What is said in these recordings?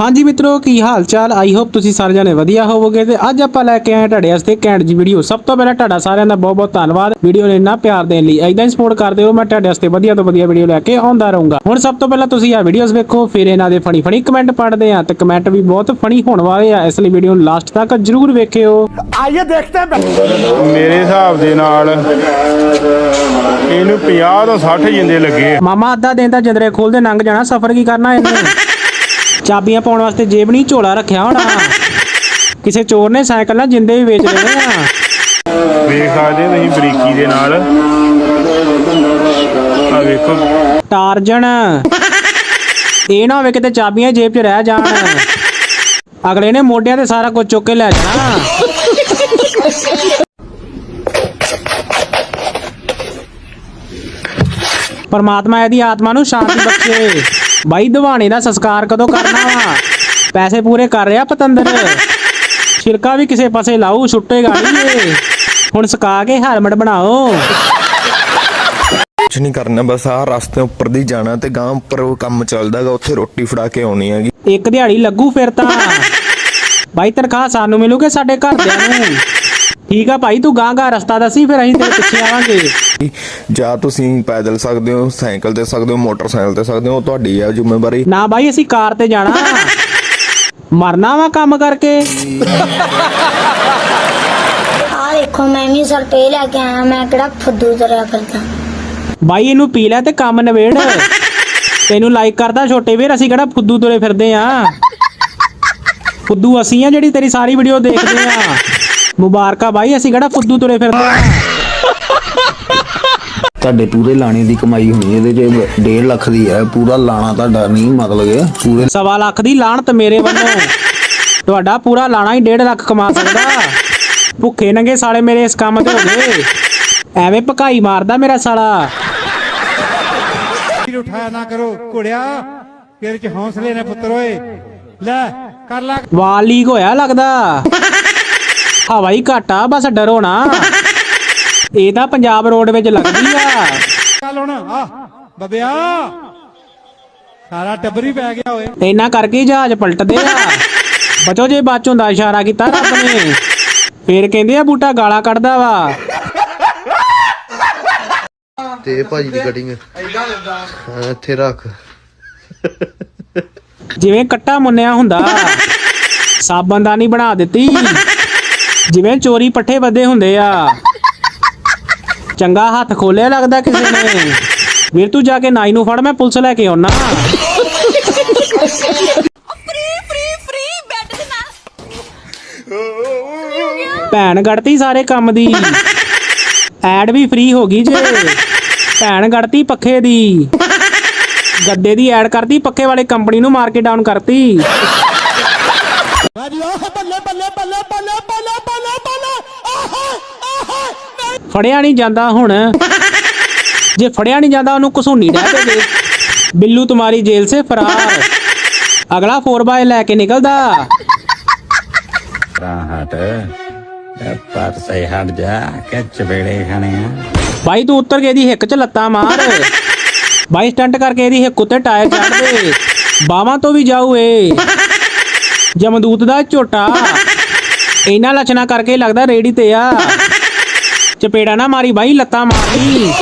ਹਾਂਜੀ ਮਿੱਤਰੋ ਕੀ ਹਾਲ ਚਾਲ ਆਈ ਹੋਪ ਤੁਸੀਂ ਸਾਰੇ ਜਣੇ ਵਧੀਆ ਹੋਵੋਗੇ ਤੇ ਅੱਜ ਆਪਾਂ ਲੈ ਕੇ ਆਏ ਤੁਹਾਡੇ ਵਾਸਤੇ ਕੈਂਟ ਜੀ ਵੀਡੀਓ ਸਭ ਤੋਂ ਪਹਿਲਾਂ ਤੁਹਾਡਾ ਸਾਰਿਆਂ ਦਾ ਬਹੁਤ ਬਹੁਤ ਧੰਨਵਾਦ। ਵੀਡੀਓ ਨੂੰ ਇੰਨਾ ਪਿਆਰ ਦੇਣ ਲਈ ਐਦਾਂ ਹੀ ਸਪੋਰਟ ਕਰਦੇ ਹੋ ਮੈਂ ਤੁਹਾਡੇ ਵਾਸਤੇ ਵਧੀਆ ਤੋਂ ਵਧੀਆ ਵੀਡੀਓ ਲੈ ਕੇ ਆਉਂਦਾ ਰਹੂੰਗਾ। ਹੁਣ ਸਭ ਤੋਂ ਪਹਿਲਾਂ ਤੁਸੀਂ ਆ ਵੀਡੀਓਜ਼ ਵੇਖੋ ਫਿਰ ਇਹਨਾਂ ਦੇ ਫਣੀ ਫਣੀ ਕਮੈਂਟ ਪੜ੍ਹਦੇ ਆ ਤੇ ਕਮੈਂਟ ਵੀ ਬਹੁਤ ਫਣੀ ਹੋਣ ਵਾਲੇ ਆ ਇਸ ਲਈ ਵੀਡੀਓ ਨੂੰ ਲਾਸਟ ਤੱਕ ਜ਼ਰੂਰ ਵੇਖਿਓ। ਆਈਏ ਦੇਖਦੇ ਹਾਂ। ਮੇਰੇ ਹਿਸਾਬ ਦੇ ਨਾਲ ਇਹਨੂੰ 50 ਤੋਂ 60 ਜਿੰਦੇ ਲੱਗੇ। ਮਾਮਾ ਅੱਧਾ ਦਿਨ ਦਾ ਜਿੰਦਰੇ ਖੋਲਦੇ ਲੰਘ ਜਾਣਾ ਸਫ਼ਰ ਕੀ ਕਰਨਾ ਇਹਨੇ? ਚਾਬੀਆਂ ਪਾਉਣ ਵਾਸਤੇ ਜੇਬ ਨਹੀਂ ਝੋਲਾ ਰੱਖਿਆ ਹੋਣਾ। ਕਿਸੇ ਚੋਰ ਨੇ ਸਾਈਕਲ ਨਾਲ ਜਿੰਦੇ ਵੀ ਵੇਚ ਲੈਣੇ ਆ। ਵੇਖ ਸਕਦੇ ਤੁਸੀਂ ਬਰੀਕੀ ਦੇ ਨਾਲ। ਆ ਵੇਖੋ। ਟਾਰਜਨ। ਇਹ ਨਾ ਹੋਵੇ ਕਿਤੇ ਚਾਬੀਆਂ ਜੇਬ 'ਚ ਰਹਿ ਜਾਣ। ਅਗਲੇ ਨੇ ਮੋਢਿਆਂ ਤੇ ਸਾਰਾ ਕੁਝ ਚੁੱਕ ਕੇ ਲੈ ਜਾਣਾ। ਪਰਮਾਤਮਾ ਇਹਦੀ ਆਤਮਾ ਨੂੰ ਸ਼ਾਂਤੀ ਬਖਸ਼ੇ। ਬਾਈ ਦਿਵਾਣੇ ਦਾ ਸੰਸਕਾਰ ਕਦੋਂ ਕਰਨਾ ਵਾ? ਪੈਸੇ ਪੂਰੇ ਕਰ ਰਿਹਾ ਪਤੰਦਰ। ਛਿਲਕਾ ਵੀ ਕਿਸੇ ਪਾਸੇ ਲਾਊ ਛੁੱਟੇਗਾ ਨਹੀਂ ਹੁਣ ਸਕਾ ਕੇ ਹੈਲਮਟ ਬਣਾਓ। ਕੁਛ ਨਹੀਂ ਕਰਨਾ ਬਸ ਆਹ ਰਸਤੇ ਉੱਪਰ ਦੀ ਜਾਣਾ ਤੇ ਗਾਂ ਉੱਪਰ ਉਹ ਕੰਮ ਚੱਲਦਾਗਾ ਉੱਥੇ ਰੋਟੀ ਫੜਾ ਕੇ ਆਉਣੀ ਹੈਗੀ। ਇੱਕ ਦਿਹਾੜੀ ਲੱਗੂ ਫਿਰ ਤਾਂ। ਬਾਈ ਤਨਖਾਹ ਸਾਨੂੰ ਮਿਲੂਗੇ ਸਾਡੇ ਘਰਦਿਆਂ ਨੂੰ। ਠੀਕ ਆ ਭਾਈ ਤੂੰ ਗਾਂ ਗਾਂ ਰਸਤਾ ਦੱਸੀ ਫਿਰ ਅਸੀਂ ਤੇਰੇ ਪਿੱਛੇ ਆਵਾਂਗੇ। ਜਾਂ ਤੁਸੀਂ ਪੈਦਲ ਸਕਦੇ ਹੋ ਸਾਈਕਲ ਤੇ ਸਕਦੇ ਹੋ ਮੋਟਰਸਾਈਕਲ ਤੇ ਸਕਦੇ ਹੋ ਉਹ ਤੁਹਾਡੀ ਹੈ ਜ਼ਿੰਮੇਵਾਰੀ। ਨਾ ਬਾਈ ਅਸੀਂ ਕਾਰ ਤੇ ਜਾਣਾ। ਮਰਨਾ ਵਾ ਕੰਮ ਕਰਕੇ। ਆ ਦੇਖੋ ਮੈਂ ਵੀ ਸਰਪੇ ਲੈ ਕੇ ਆਇਆ ਮੈਂ ਕਿਹੜਾ ਫੁੱਦੂ ਤਰਿਆ ਫਿਰਦਾ। ਬਾਈ ਇਹਨੂੰ ਪੀ ਲੈ ਤੇ ਕੰਮ ਨਵੇੜ ਤੈਨੂੰ ਲਾਈਕ ਕਰਦਾ ਛੋਟੇ ਵੀਰ ਅਸੀਂ ਕਿਹੜਾ ਫੁੱਦੂ ਤੁਰੇ ਫਿਰਦੇ ਆ? ਫੁੱਦੂ ਅਸੀਂ ਆ ਜਿਹੜੀ ਤੇਰੀ ਸਾਰੀ ਵੀਡੀਓ ਦੇਖਦੇ ਆ। ਮੁਬਾਰਕਾ ਬਾਈ ਅਸੀਂ ਕਿਹੜਾ ਫੁੱਦੂ ਤੁਰੇ ਫਿਰਦੇ ਆ? ਤੁਹਾਡੇ ਪੂਰੇ ਲਾਣੇ ਦੀ ਕਮਾਈ ਹੋਣੀ ਇਹਦੇ ਚ 1.5 ਲੱਖ ਦੀ ਹੈ ਪੂਰਾ ਲਾਣਾ ਤੁਹਾਡਾ ਨਹੀਂ ਮਤਲਬ ਇਹ ਪੂਰੇ ਸਵਾ ਲੱਖ ਦੀ ਲਾਣਤ ਮੇਰੇ ਵੱਲੋਂ। ਤੁਹਾਡਾ ਪੂਰਾ ਲਾਣਾ ਹੀ 1.5 ਲੱਖ ਕਮਾ ਸਕਦਾ। ਭੁੱਖੇ ਨੰਗੇ ਸਾਲੇ ਮੇਰੇ ਇਸ ਕੰਮ ਤੇ ਹੋ ਐਵੇਂ ਪਕਾਈ ਮਾਰਦਾ ਮੇਰਾ ਸਾਲਾ। ਫਿਰ ਉਠਾਇਆ ਨਾ ਕਰੋ ਘੋੜਿਆ। ਤੇਰੇ ਚ ਹੌਸਲੇ ਨੇ ਪੁੱਤਰ ਓਏ। ਲੈ ਕਰ ਲਾ। ਵਾਲ ਹੋਇਆ ਲੱਗਦਾ। ਹਵਾ ਹੀ ਘਾਟਾ ਬਸ ਡਰੋ ਨਾ। ਇਹ ਤਾਂ ਪੰਜਾਬ ਰੋਡ ਵਿੱਚ ਲੱਗਦੀ ਆ। ਚੱਲ ਹੁਣ ਆ ਬੱਬਿਆ। ਸਾਰਾ ਟੱਬਰ ਪੈ ਗਿਆ ਓਏ। ਇੰਨਾ ਕਰਕੇ ਹੀ ਜਹਾਜ਼ ਪਲਟਦੇ ਆ। ਬਚੋ ਜੇ ਬਾਚੋਂ ਦਾ ਇਸ਼ਾਰਾ ਕੀਤਾ ਰੱਬ ਨੇ। ਫੇਰ ਕਹਿੰਦੇ ਆ ਬੂਟਾ ਗਾਲਾਂ ਕੱਢਦਾ ਵਾ। ਤੇ ਭਾਜੀ ਦੀ ਕਟਿੰਗ ਹਾਂ ਇੱਥੇ ਰੱਖ। ਜਿਵੇਂ ਕੱਟਾ ਮੁੰਨਿਆ ਹੁੰਦਾ ਸਾਬਣ ਦਾ ਨਹੀਂ ਬਣਾ ਦਿੱਤੀ। ਜਿਵੇਂ ਚੋਰੀ ਪੱਠੇ ਵੱਧੇ ਹੁੰਦੇ ਆ। ਚੰਗਾ ਹੱਥ ਖੋਲਿਆ ਲੱਗਦਾ ਕਿਸੇ ਨੇ? ਵੀਰ ਤੂੰ ਜਾ ਕੇ ਨਾਈ ਨੂੰ ਫੜ ਮੈਂ ਪੁਲਿਸ ਲੈ ਕੇ ਆਉਣਾ ਭੈਣ ਗੜਤੀ ਸਾਰੇ ਕੰਮ ਦੀ। ਐਡ ਵੀ ਫ੍ਰੀ ਹੋ ਗਈ ਜੇ। ਭੈਣ ਗੜਤੀ ਪੱਖੇ ਦੀ। ਗੱਦੇ ਦੀ ਐਡ ਕਰਤੀ ਪੱਕੇ ਵਾਲੇ ਕੰਪਨੀ ਨੂੰ ਮਾਰਕੀਟ ਡਾਊਨ ਕਰਤੀ। ਫੜਿਆ ਨਹੀਂ ਜਾਂਦਾ ਹੁਣ। ਜੇ ਫੜਿਆ ਨਹੀਂ ਜਾਂਦਾ ਉਹਨੂੰ ਕਸੂਨੀ ਡਹਿ ਦੇ ਬਿੱਲੂ ਤੁਹਾਡੀ ਜੇਲ੍ਹ ਸੇ ਫਰਾਰ। ਅਗਲਾ 4x ਲੈ ਕੇ ਨਿਕਲਦਾ। ਹਟ। ਪਰ ਸਹੀ ਹਟ ਜਾ ਕਿ ਚਬੇੜੇ ਖਾਣੇ ਆ। ਬਾਈ ਤੂੰ ਉੱਤਰ ਕੇ ਇਹਦੀ ਹਿੱਕ 'ਚ ਲੱਤਾਂ ਮਾਰ। ਬਾਈ ਸਟੰਟ ਕਰਕੇ ਇਹਦੀ ਹਿੱਕ ਉੱਤੇ ਟਾਇਰ ਚੜ੍ਹ ਦੇ। ਬਾਵਾਂ ਤੋਂ ਵੀ ਜਾਊ ਏ। ਜਮਦੂਤ ਦਾ ਝੋਟਾ। ਇਹਨਾਂ ਲਛਣਾ ਕਰਕੇ ਲੱਗਦਾ ਰੇੜੀ ਤੇ ਆ। ਚਪੇੜਾ ਨਾ ਮਾਰੀ ਬਾਈ ਲੱਤਾਂ ਮਾਰੀ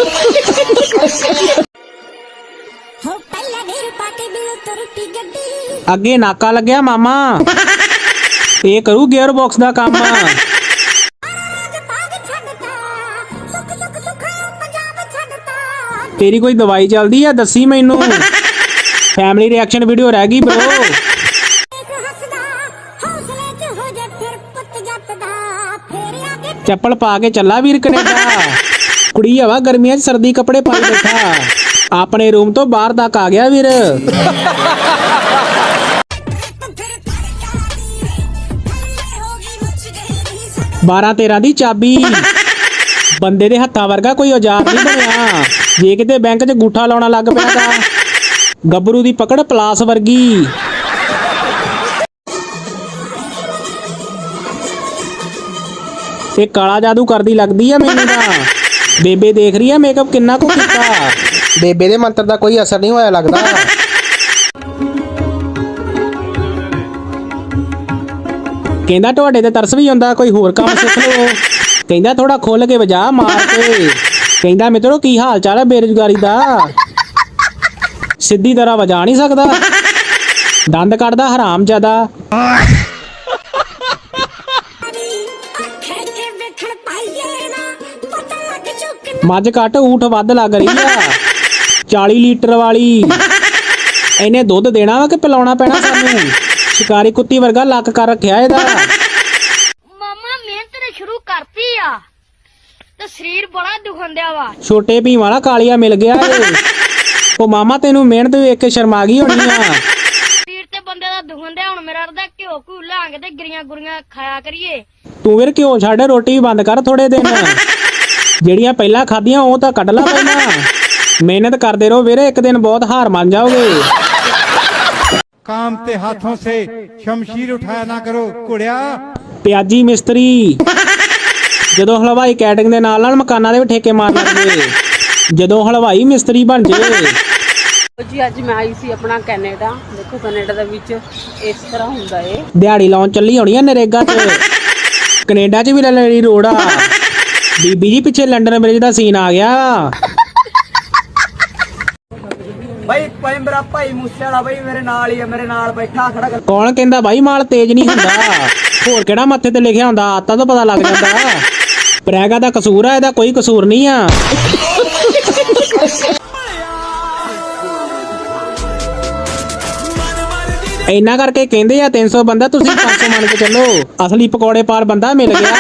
ਅੱਗੇ ਨਾਕਾ ਲੱਗਿਆ ਮਾਮਾ। ਇਹ ਕਰੂ ਗੇਅਰ ਬਾਕਸ ਦਾ ਕੰਮ। ਤੇਰੀ ਕੋਈ ਦਵਾਈ ਚੱਲਦੀ ਆ ਦੱਸੀ ਮੈਨੂੰ। ਫੈਮਿਲੀ ਰਿਐਕਸ਼ਨ ਵੀਡੀਓ ਰਹਿ ਗਈ ਬ్రో ਚੱਪਲ ਪਾ ਕੇ ਚੱਲਾ ਵੀਰ ਕੈਨੇਡਾ। ਕੁੜੀ ਹਵਾ ਗਰਮੀਆਂ 'ਚ ਸਰਦੀ ਕੱਪੜੇ ਪਾਈ ਬੈਠਾ। ਆਪਣੇ ਰੂਮ ਤੋਂ ਬਾਹਰ ਤੱਕ ਆ ਗਿਆ ਵੀਰ। ਫਿਰ ਤਰ ਜਾਦੀ ਥੱਲੇ ਹੋ ਗਈ ਮੁੱਛ ਗਈ ਸੱਟ 12 13 ਦੀ ਚਾਬੀ। ਬੰਦੇ ਦੇ ਹੱਥਾਂ ਵਰਗਾ ਕੋਈ ਔਜ਼ਾਰ ਨਹੀਂ ਬਣਿਆ। ਜੇ ਕਿਤੇ ਬੈਂਕ 'ਚ ਗੂਠਾ ਲਾਉਣਾ ਲੱਗ ਪਿਆ ਤਾਂ। ਗੱਭਰੂ ਦੀ ਪਕੜ ਪਲਾਸ ਵਰਗੀ। ਇਹ ਕਾਲਾ ਜਾਦੂ ਕਰਦੀ ਲੱਗਦੀ ਆ ਮੈਨੂੰ ਤਾਂ। ਬੇਬੇ ਦੇਖ ਰਹੀ ਆ ਮੇਕਅਪ ਕਿੰਨਾ ਕੁ ਕੀਤਾ। ਬੇਬੇ ਦੇ ਮੰਤਰ ਦਾ ਕੋਈ ਅਸਰ ਨਹੀਂ ਹੋਇਆ ਲੱਗਦਾ। ਕਹਿੰਦਾ ਤੁਹਾਡੇ ਤੇ ਤਰਸ ਵੀ ਹੁੰਦਾ ਕੋਈ ਹੋਰ ਕੰਮ ਸਿੱਖ ਲਓ। ਕਹਿੰਦਾ ਥੋੜਾ ਖੁੱਲ ਕੇ ਵਜਾ ਮਾਰ ਕੇ। ਕਹਿੰਦਾ ਮਿੱਤਰੋ ਕੀ ਹਾਲ ਚਾਲ ਹੈ ਬੇਰੁਜ਼ਗਾਰੀ ਦਾ? ਸਿੱਧੀ ਤਰ੍ਹਾਂ ਵਜਾ ਨਹੀਂ ਸਕਦਾ। ਦੰਦ ਕੱਢਦਾ ਹਰਾਮ ਜ਼ਿਆਦਾ ਮੱਝ ਕੱਟ ਊਠ ਵੱਧ ਲੱਗ ਰਹੀ ਆ। 40 ਲੀਟਰ ਵਾਲੀ। ਇਹਨੇ ਦੁੱਧ ਦੇਣਾ ਵਾ ਕਿ ਪਿਲਾਉਣਾ ਪੈਣਾ ਸਾਨੂੰ? ਸ਼ਿਕਾਰੀ ਕੁੱਤੀ ਵਰਗਾ ਲੱਕ ਕਰ ਰੱਖਿਆ ਇਹਦਾ। ਮਾਮਾ ਮਿਹਨਤ ਤੇ ਸ਼ੁਰੂ ਕਰਤੀ ਆ। ਤੇ ਸਰੀਰ ਬੜਾ ਦੁਖਣ ਦਿਆ ਵਾ। ਛੋਟੇ ਭੀਮ ਵਾਲਾ ਕਾਲੀਆ ਮਿਲ ਗਿਆ ਏ। ਉਹ ਮਾਮਾ ਤੈਨੂੰ ਮਿਹਨਤ ਵੇਖ ਕੇ ਸ਼ਰਮਾ ਗਈ ਹੋਣੀ ਆ। ਸਰੀਰ ਤੇ ਬੰਦੇ ਦਾ ਦੁਖਣ ਦਿਆ ਹੁਣ ਮੇਰਾ ਅਰਦਾ ਘਿਓ ਘੂ ਲਾਂਗ ਤੇ ਗਰੀਆਂ ਗੁਰੀਆਂ ਖਾਇਆ ਕਰੀਏ। ਤੂੰ ਵੀਰ ਘਿਓ ਛੱਡ ਰੋਟੀ ਵੀ ਬੰਦ ਕਰ ਥੋੜੇ ਦਿਨ। ਜਿਹੜੀਆਂ ਪਹਿਲਾਂ ਖਾਧੀਆਂ ਉਹ ਤਾਂ ਕੱਢ ਲਾ ਪਹਿਲਾਂ ਮਿਹਨਤ ਕਰਦੇ ਰਹੋ ਵੀਰੇ ਇੱਕ ਦਿਨ ਬਹੁਤ ਹਾਰ ਮੰਨ ਜਾਓਗੇ काम ते हाथों से शमशीर उठाया ना करो कुड़िया ਪਿਆਜੀ ਮਿਸਤਰੀ ਜਦੋਂ ਹਲਵਾਈ ਕੈਟਰਿੰਗ ਦੇ ਨਾਲ ਨਾਲ ਮਕਾਨਾਂ ਦੇ ਵੀ ਠੇਕੇ ਮਾਰ ਲੈਂਦੇ ਜਦੋਂ ਹਲਵਾਈ ਮਿਸਤਰੀ ਬਣ ਜੇ ਜੀ ਅੱਜ ਮੈਂ ਆਈ ਸੀ ਆਪਣਾ ਕੈਨੇਡਾ ਦੇਖੋ ਕੈਨੇਡਾ ਦੇ ਵਿੱਚ ਇਸ ਤਰ੍ਹਾਂ ਹੁੰਦਾ ਏ ਦਿਹਾੜੀ ਲਾਉਣ ਚੱਲੀ ਹੋਣੀ ਆ ਨਰੇਗਾ 'ਚ ਕੈਨੇਡਾ 'ਚ ਵੀ ਲੈ ਲੈਣੀ ਰੋਡ ਆ ਬੀਬੀ ਜੀ ਪਿੱਛੇ ਲੰਡਨ ਬ੍ਰਿਜ ਦਾ ਸੀਨ ਆ ਗਿਆ। ਭਾਈ ਭਾਈ ਮੇਰਾ ਭਾਈ ਮੂਸੇ ਵਾਲਾ ਭਾਈ ਮੇਰੇ ਨਾਲ ਹੀ ਆ ਮੇਰੇ ਨਾਲ ਬੈਠਾ ਖੜਾ ਕਰ। ਕੌਣ ਕਹਿੰਦਾ ਬਾਈ ਮਾਲ ਤੇਜ਼ ਨਹੀਂ ਹੁੰਦਾ? ਹੋਰ ਕਿਹੜਾ ਮੱਥੇ ਤੇ ਲਿਖਿਆ ਹੁੰਦਾ? ਆਤਾ ਤਾਂ ਪਤਾ ਲੱਗ ਜਾਂਦਾ। ਪ੍ਰੈਗਾ ਦਾ ਕਸੂਰ ਆ ਇਹਦਾ ਕੋਈ ਕਸੂਰ ਨਹੀਂ ਆ। ਇੰਨਾ ਕਰਕੇ ਕਹਿੰਦੇ ਆ 300 ਬੰਦਾ ਤੁਸੀਂ 500 ਮੰਨ ਕੇ ਚੱਲੋ। ਅਸਲੀ ਪਕੌੜੇ ਪਾਰ ਬੰਦਾ ਮਿਲ ਗਿਆ।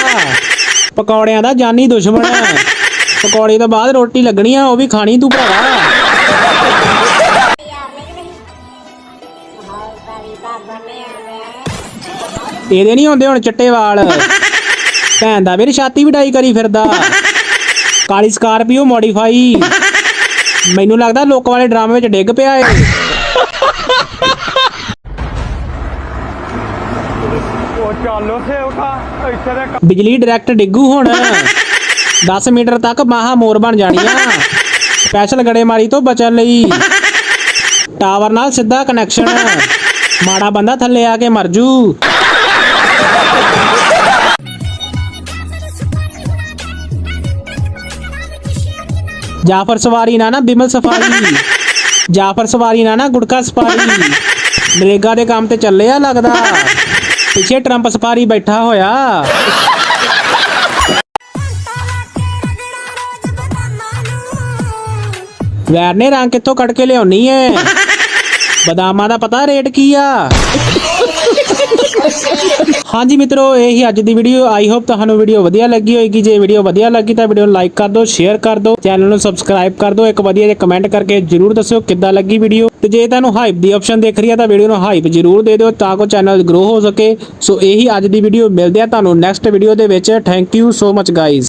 ਪਕੌੜਿਆਂ ਦਾ ਜਾਨੀ ਦੁਸ਼ਮਣ ਪਕੌੜੇ ਤੋਂ ਬਾਅਦ ਰੋਟੀ ਲੱਗਣੀ ਆ, ਉਹ ਵੀ ਖਾਣੀ ਤੂੰ ਭਰਾਵਾ। ਇਹਦੇ ਨਹੀਂ ਹੁੰਦੇ ਹੁਣ ਚਿੱਟੇ ਵਾਲ। ਭੈਣ ਦਾ ਵੀਰ ਛਾਤੀ ਵਡਾਈ ਕਰੀ ਫਿਰਦਾ। ਕਾਲੀ ਸਕਾਰਪੀਓ ਮੋਡੀਫਾਈ। ਮੈਨੂੰ ਲੱਗਦਾ ਲੋਕ ਵਾਲੇ ਡਰਾਮੇ ਵਿੱਚ ਡਿੱਗ ਪਿਆ ਏ। ਉਹ ਚੱਲ ਇੱਥੇ ਦੇ ਬਿਜਲੀ ਡਾਇਰੈਕਟ ਡਿੱਗੂ ਹੁਣ। 10 ਮੀਟਰ ਤੱਕ ਮਾਹਾ ਮੋਰ ਬਣ ਜਾਣੀਆਂ। ਸਪੈਸ਼ਲ ਗੜੇਮਾਰੀ ਤੋਂ ਬਚਣ ਲਈ। ਟਾਵਰ ਨਾਲ ਸਿੱਧਾ ਕਨੈਕਸ਼ਨ। ਮਾੜਾ ਬੰਦਾ ਥੱਲੇ ਆ ਕੇ ਮਰ ਜੂ। ਜਾਫਰ ਸਵਾਰੀ ਨਾ ਨਾ ਬਿਮਲ ਸਫਾਰੀ। ਜਾਫਰ ਸਵਾਰੀ ਨਾ ਨਾ ਗੁੜਕਾ ਸਫਾਰੀ ਨਰੇਗਾ ਦੇ ਕੰਮ ਤੇ ਚੱਲੇ ਆ ਲੱਗਦਾ। ਪਿੱਛੇ ਟਰੰਪ ਸਫਾਰੀ ਬੈਠਾ ਹੋਇਆ। ਵੈਰ ਨੇ ਰੰਗ ਕਿੱਥੋਂ ਕੱਢ ਕੇ ਲਿਆਉਣੀ ਐ ਬਦਾਮਾਂ ਦਾ ਪਤਾ ਰੇਟ ਕੀ ਆ? ਹਾਂਜੀ ਮਿੱਤਰੋ, ਇਹ ਹੀ ਅੱਜ ਦੀ ਵੀਡੀਓ ਆਈ ਹੋਪ ਤੁਹਾਨੂੰ ਵੀਡੀਓ ਵਧੀਆ ਲੱਗੀ ਹੋਏਗੀ। ਜੇ ਵੀਡੀਓ ਵਧੀਆ ਲੱਗੀ ਤਾਂ ਵੀਡੀਓ ਨੂੰ ਲਾਈਕ ਕਰ ਦਿਓ ਸ਼ੇਅਰ ਕਰ ਦਿਓ ਚੈਨਲ ਨੂੰ ਸਬਸਕ੍ਰਾਈਬ ਕਰ ਦਿਓ। ਇੱਕ ਵਧੀਆ ਜਿਹਾ ਕਮੈਂਟ ਕਰਕੇ ਜਰੂਰ ਦੱਸਿਓ ਕਿੱਦਾਂ ਲੱਗੀ ਵੀਡੀਓ ਤੇ ਜੇ ਤੁਹਾਨੂੰ ਹਾਈਪ ਦੀ ਆਪਸ਼ਨ ਦੇਖ ਰਹੀ ਹੈ ਤਾਂ ਵੀਡੀਓ ਨੂੰ ਹਾਈਪ ਜਰੂਰ ਦੇ ਦਿਓ ਤਾਂ ਕਿ ਚੈਨਲ ਗਰੋ ਹੋ ਸਕੇ। ਸੋ ਇਹੀ ਅੱਜ ਦੀ ਵੀਡੀਓ ਮਿਲਦੇ ਆ ਤੁਹਾਨੂੰ ਨੈਕਸਟ ਵੀਡੀਓ ਦੇ ਵਿੱਚ। Thank you so much guys